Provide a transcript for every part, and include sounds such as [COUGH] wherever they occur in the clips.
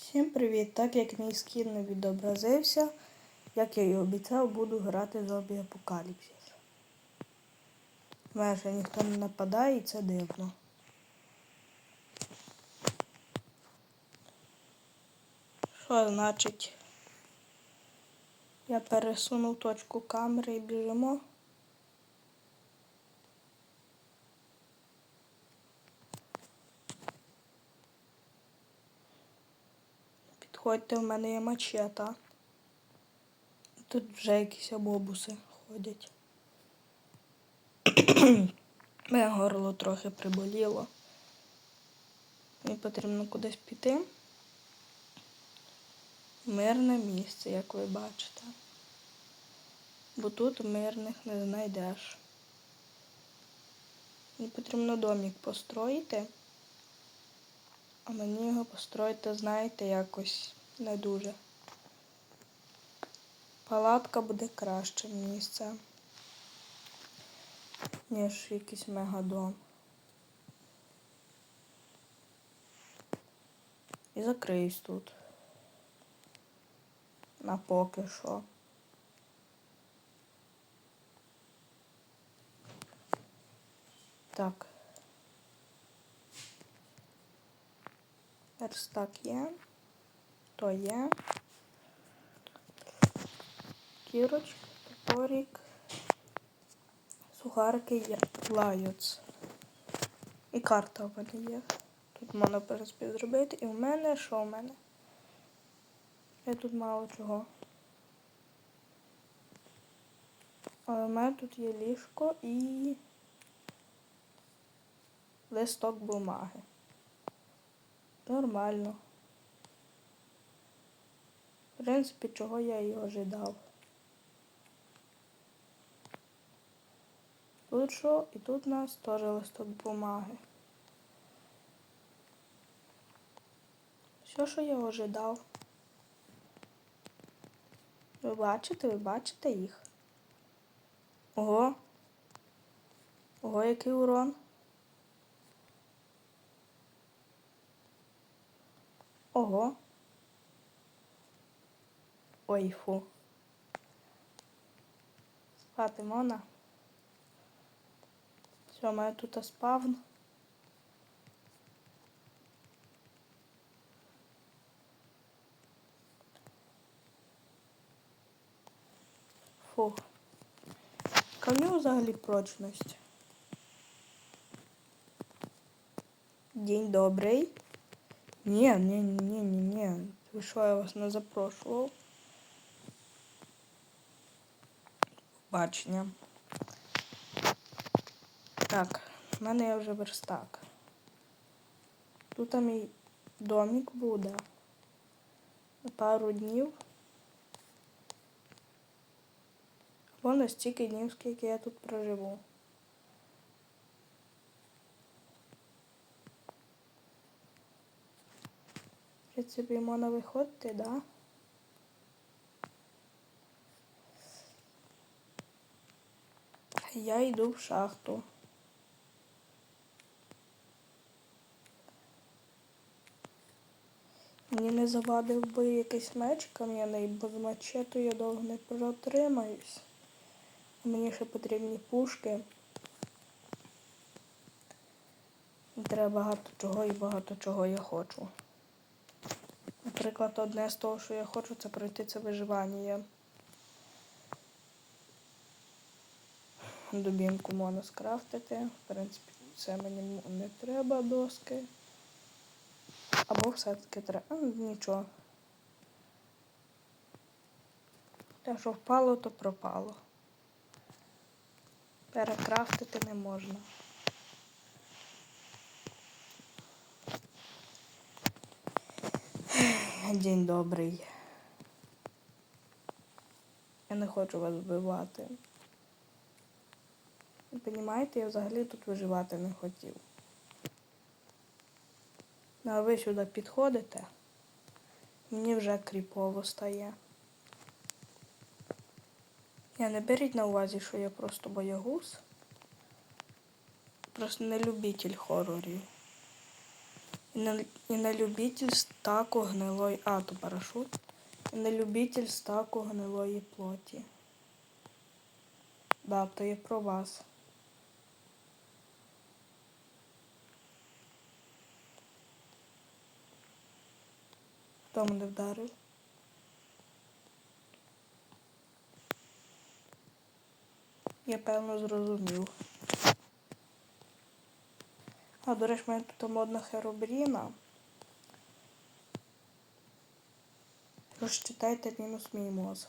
Всім привіт! Так як мій скін не відобразився, як я і обіцяв, буду грати зомбі апокаліпсис. Майже ніхто не нападає і це дивно. Що значить? Я пересунув точку камери і біжимо. Підходьте, в мене є мачета. Тут вже якісь обобуси ходять. [COUGHS] Моє горло трохи приболіло. Мені потрібно кудись піти. Мирне місце, як ви бачите. Бо тут мирних не знайдеш. Мені потрібно домик построїти. А мені його построїти, знаєте, якось не дуже. Палатка буде кращим місцем, ніж якийсь мегадом. І закриюсь тут. На поки що. Так. Верстак є. То є. Кірочки, топорик. Сухарики є. І карта в мене є. Тут можна в принципі зробити. І в мене що в мене? Я тут мало чого. Але в мене тут є ліжко і листок бумаги. Нормально. В принципі, чого я і ожидав. Тут що? І тут у нас теж листок бумаги. Все, що я ожидав. Ви бачите, ви бачите їх? Ого. Ого, який урон. Ого. Ой, фу. Спати можна? Все, мене тут спавн. Фух. Яка в нього взагалі прочність? День добрий. Ні, ні, ні, ні, ні. Ви я вас не запрошував? Бачення. Так, в мене є вже верстак. Тут мій домик буде на пару днів. На стільки днів, скільки я тут проживу. Принципі, можна виходити, да? Я йду в шахту. Мені не завадив би якийсь меч кам'яний, бо з мачету я довго не протримаюсь. Мені ще потрібні пушки. Треба багато чого і багато чого я хочу. Наприклад, одне з того, що я хочу, це пройти це виживання. Дубінку можна скрафтити. В принципі, це мені не треба доски. Або все-таки треба. А, нічого. Те, що впало, то пропало. Перекрафтити не можна. День добрий. Я не хочу вас вбивати. Ви розумієте, я взагалі тут виживати не хотів. Ну, а ви сюди підходите, мені вже кріпово стає. Я не беріть на увазі, що я просто боягуз. Просто не любитель хорорів. І на, і на любитель стаку гнилої. А, то парашут. І на любитель стаку гнилої плоті. Да, то є про вас. Хто мене вдарив? Я певно зрозумів. А, до речі, в тут модна херобріна. Розчитайте мінус мій мозг.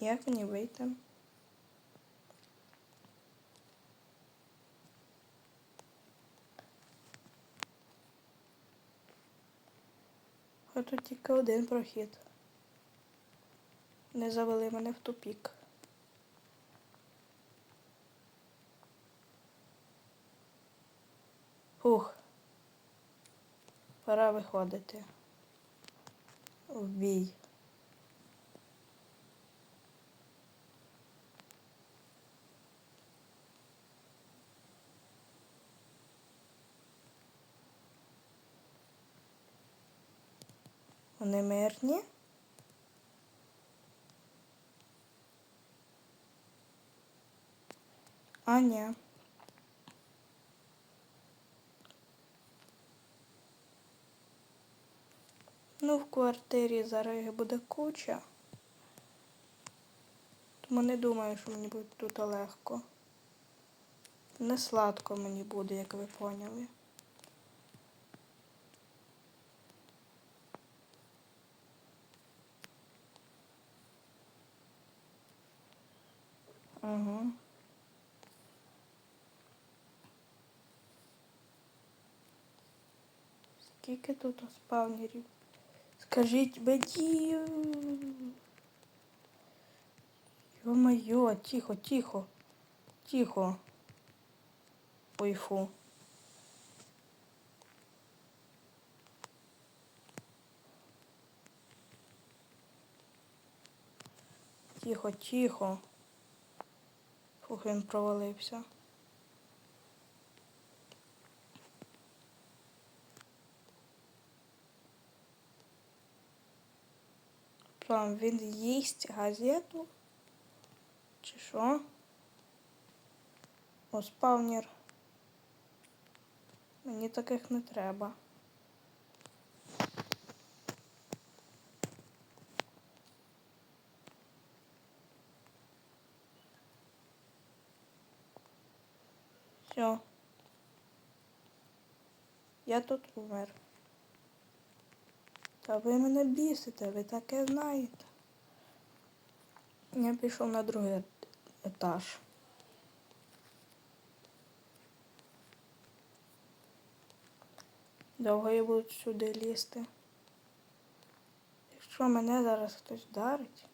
Як мені вийти? Тут тільки один прохід. Не завели мене в тупік. Фух. Пора виходити. В бій. Вони мирні. А, ні. Ну, в квартирі зараз їх буде куча. Тому не думаю, що мені буде тут легко. Не сладко мені буде, як ви поняли. Угу. Скільки тут спавнерів? Скажіть мені. Ё-моё, тихо, тихо, тихо. Ой, фу. Тихо, тихо. Фух, він провалився. Там він їсть газету? Чи що? О, спавнер. Мені таких не треба. Все. Я тут умер. Та ви мене бісите, ви таке знаєте. Я пішов на другий етаж. Довго я буду сюди лізти. Якщо мене зараз хтось вдарить.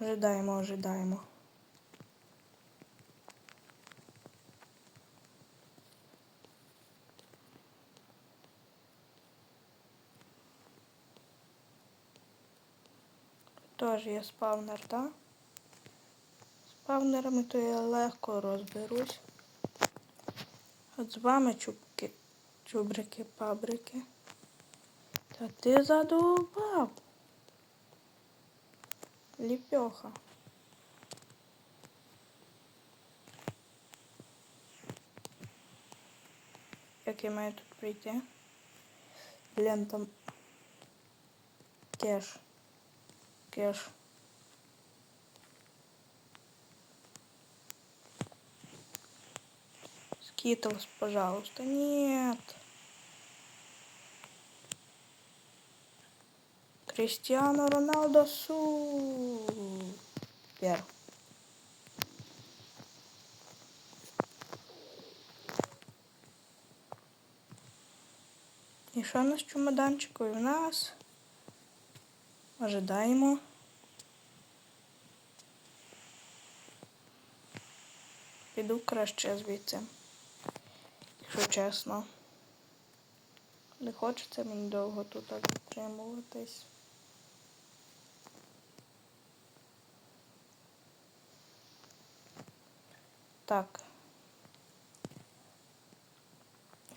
Ожидаємо, ожидаємо. Тож є спавнер, так? Спавнерами то я легко розберусь. От з вами чубки, чубрики, пабрики. Та ти задовбав. Ліпьоха. Як я маю тут прийти? Блін, там кеш. Кеш. Скитлс, пожалуйста. Нет. Криштиану Роналдо супер. І що у нас з чемоданчикою? У нас ожидаємо. Піду краще звідси, якщо чесно. Не хочеться мені довго тут затримуватись. Так.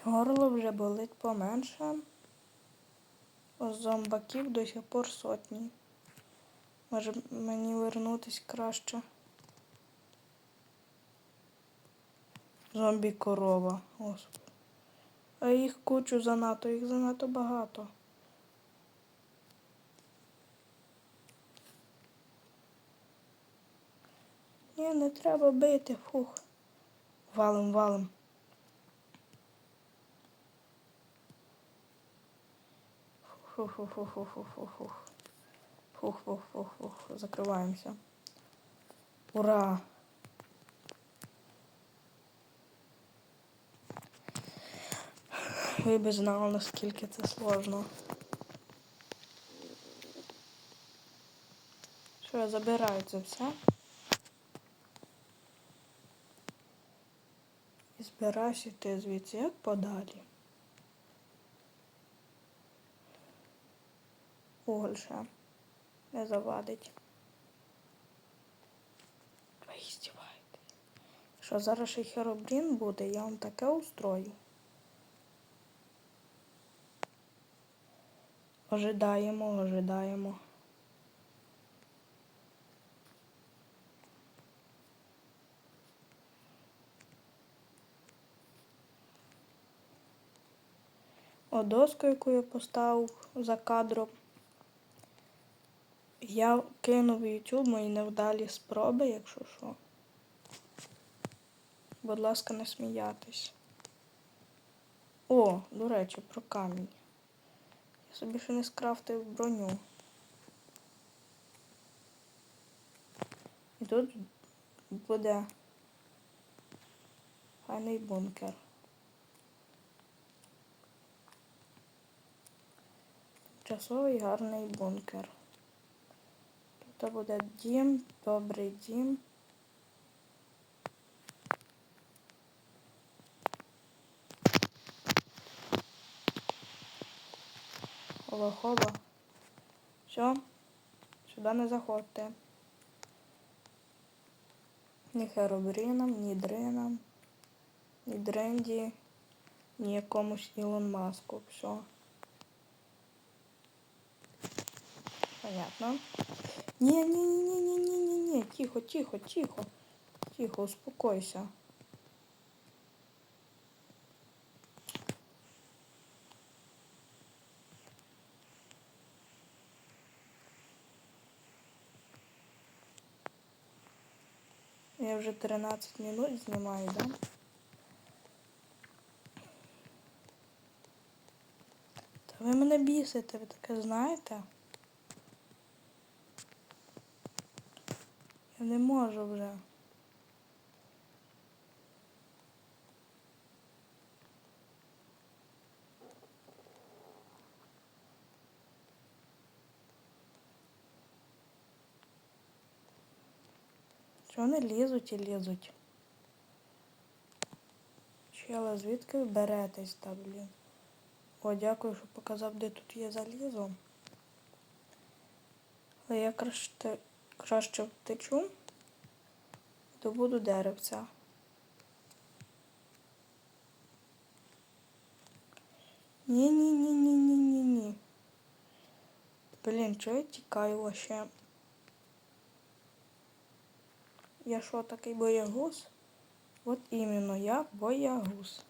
Горло вже болить поменше. Зомбаків до сих пор сотні. Може мені вернутись краще. Зомбі корова. А їх кучу занадто, їх занадто багато. Ні, не треба бити, фух. Валим, валим. Фух-фух-фух-фух-фух-фух. Фух-фух-фух-фух. Закриваємося. Ура! Ви б знали, наскільки це сложно. Що я забираю це все? І збираюсь іти звідси як подалі. Ще не завадить. Ви здіваєте. Що зараз ще херобрін буде, я вам таке устрою. Ожидаємо, ожидаємо. О доску, яку я поставив за кадром. Я кинув в YouTube мої невдалі спроби, якщо що. Будь ласка, не сміятись. О, до речі, про камінь. Я собі ще не скрафтив броню. І тут буде файний бункер. Часовий гарний бункер. Тут буде дім, добрий дім. Хоба-хоба. Все, сюди не заходьте. Ні херобріном, ні дрином, ні дренді, ні якомусь Ілон Маску. Все. Понятно. Не-не-не-не-не-не-не. Тихо, тихо, тихо. Тихо, успокойся. Я вже 13 минут знімаю, да? Та ви мене бісите, ви таке знаєте? Не можу вже. Чого вони лізуть і лізуть? Чела, звідки ви беретесь та, блін? О, дякую, що показав, де тут є залізо. Але я краще, краще втечу, добуду деревця. Ні-ні-ні-ні-ні-ні-ні. Блін, чого я тікаю вообще? Я що, такий боягуз? От іменно я боягуз.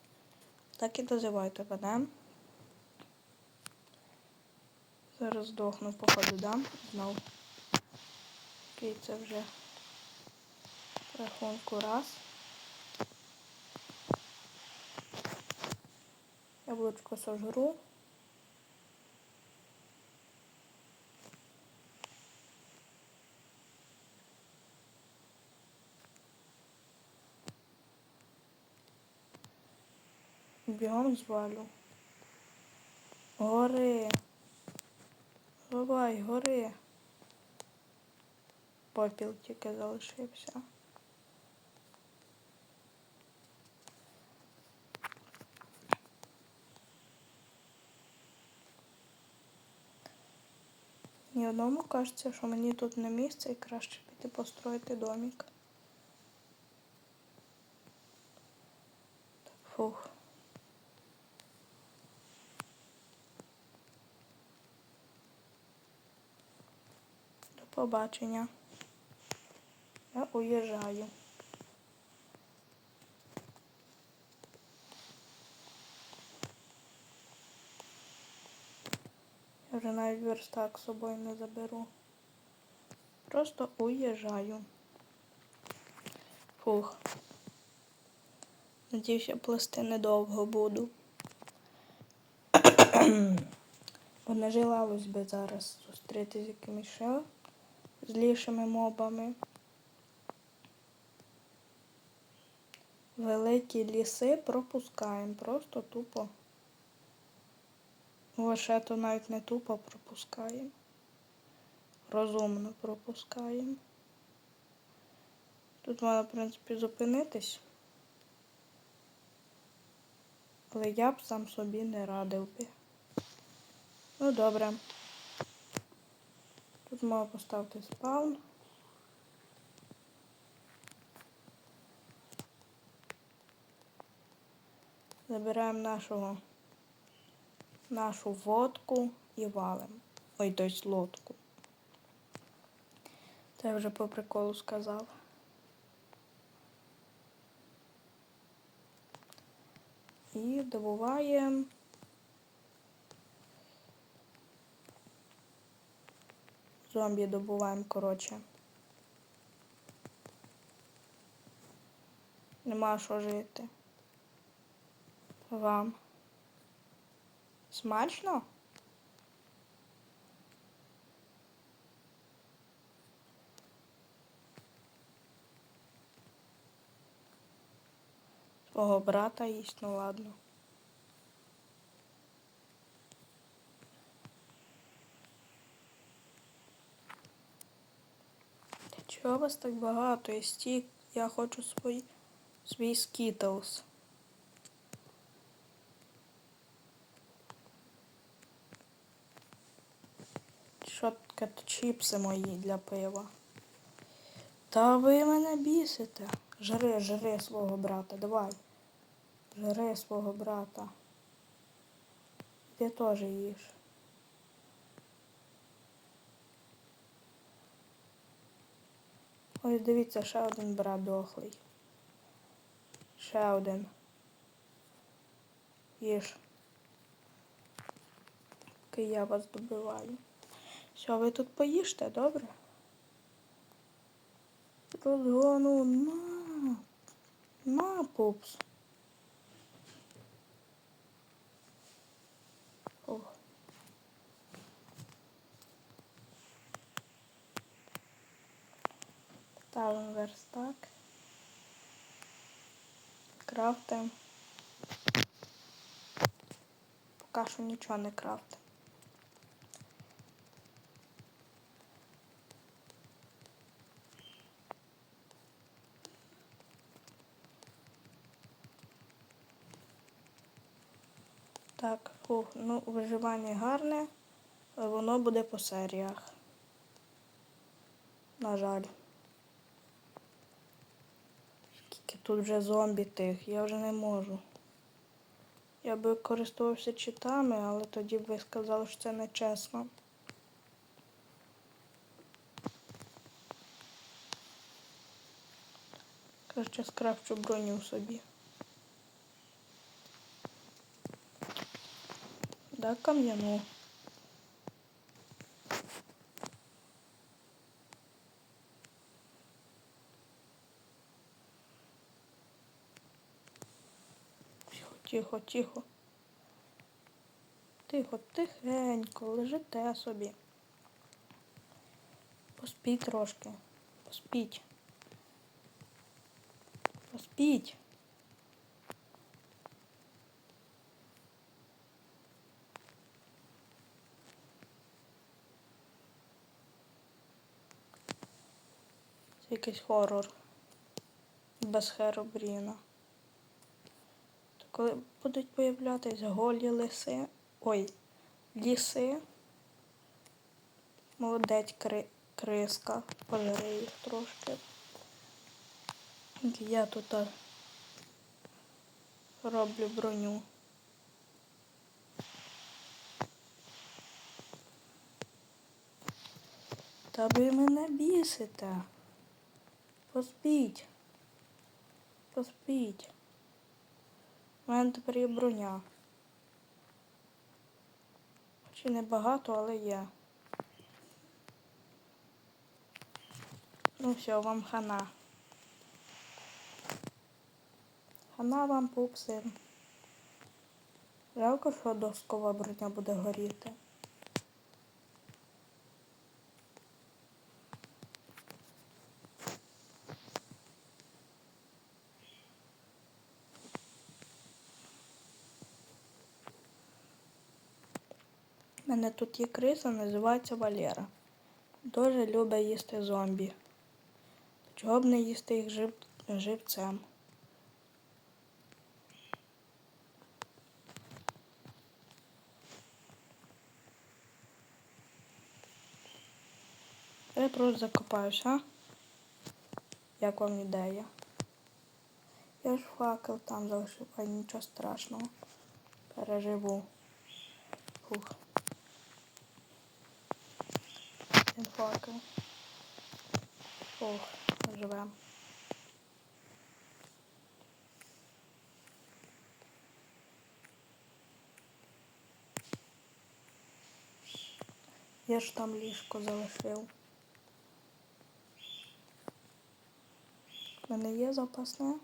Так і називайте мене. Зараз здохну, походу, дам. Знов. Це вже рахунку раз. Яблучко сожру. Бігом звалю. Гори. Давай, гори попіл тільки залишився. Ні одному кажеться, що мені тут не місце і краще піти построїти домик. Фух. До побачення. Я уїжджаю. Я вже навіть верстак з собою не заберу. Просто уїжджаю. Фух. Надіюся, плести недовго буду. [CLEARS THROAT] Бо не желалось би зараз зустрітися з якимись ще злішими мобами. Великі ліси пропускаємо, просто тупо. Лише то навіть не тупо пропускаємо. Розумно пропускаємо. Тут можна, в принципі, зупинитись. Але я б сам собі не радив би. Ну добре. Тут можна поставити спаун. Забираємо нашого нашу водку і валим. Ой, тобто лодку. Це вже по приколу сказав. І добуваємо. Зомбі добуваємо, коротше. Нема що жити. Вам. Смачно? Свого брата їсть, ну ладно. Чого вас так багато? Я стік, я хочу свій, свій скітлс. Що чіпси мої для пива? Та ви мене бісите. Жри, жри свого брата, давай. Жри свого брата. Ти теж їж. Ось дивіться, ще один брат дохлий. Ще один. Їж. Поки я вас добиваю. Все, ви тут поїжте, добре? Розгону на. На, пупс. Ох. Ставимо верстак. Крафтим. Поки що нічого не крафтим. Так, фух, ну виживання гарне, але воно буде по серіях. На жаль. Скільки тут вже зомбі тих, я вже не можу. Я би користувався читами, але тоді б ви сказали, що це не чесно. Краще скрафчу броню собі. Да, кам'яну. Тихо, тихо, тихо. Тихо, тихенько, лежите собі. Поспіть трошки. Поспіть. Поспіть. Якийсь хорор. Без Херобріна. То коли будуть появлятись голі лиси. Ой, ліси. Молодець кри... криска. Пожари їх трошки. Я тут роблю броню. Та ви мене бісите. Поспіть. Поспіть. У мене тепер є броня. Хоч і небагато, але є. Ну все, вам хана. Хана вам пупси. Жалко, що доскова броня буде горіти. У мене тут є криса, називається Валера. Дуже любить їсти зомбі. Чого б не їсти їх жив... живцем? Я просто закопаюся? Як вам ідея? Я ж факел там залишив, а нічого страшного. Переживу. Фух. Один факел. Фух, живем. Я ж там ліжко залишив. У мене є запасне.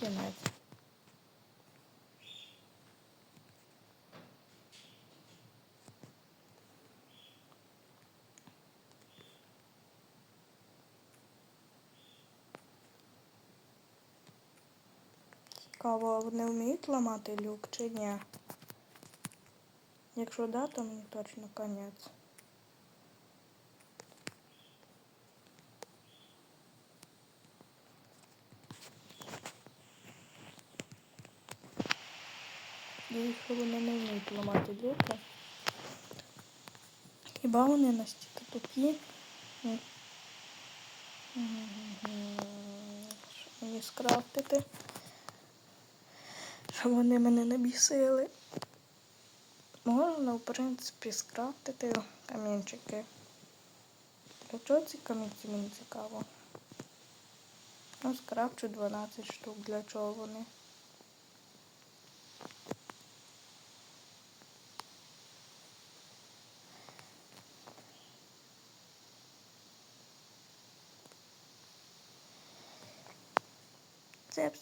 Кінець. Цікаво, вони вміють ламати люк чи ні? Якщо да, то мені точно конець. Якщо вони не вміють ламати люки. Хіба вони настільки тупі? Мені скрафтити? Вони мене не бісили. Можна, в принципі, скрафтити камінчики. Для чого ці камінці мені цікаво? Ну, скрафчу 12 штук. Для чого вони?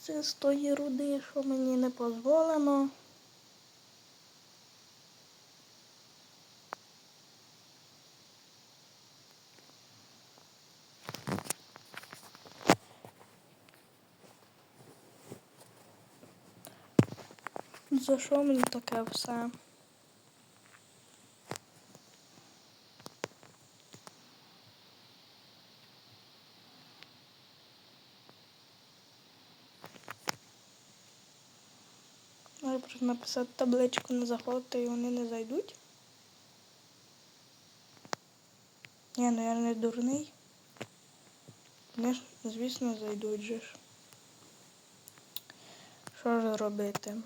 Це з тої руди, що мені не дозволено. За що мені таке все? Може просто написати табличку не заходити і вони не зайдуть. Ні, ну я не дурний. Вони ж, звісно, зайдуть же ж. Що ж робити?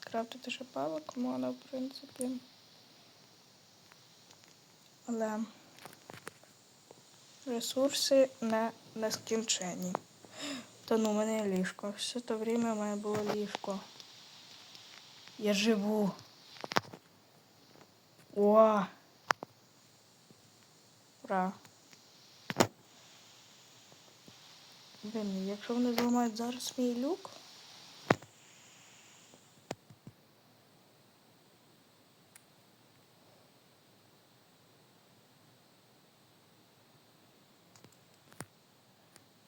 Скрафтити ще палок можна, в принципі. Але ресурси не нескінчені. Та ну, у мене ліжко. Все то время у мене було ліжко. Я живу. О! Ура! Блін, якщо вони зламають зараз мій люк.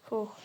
Фух.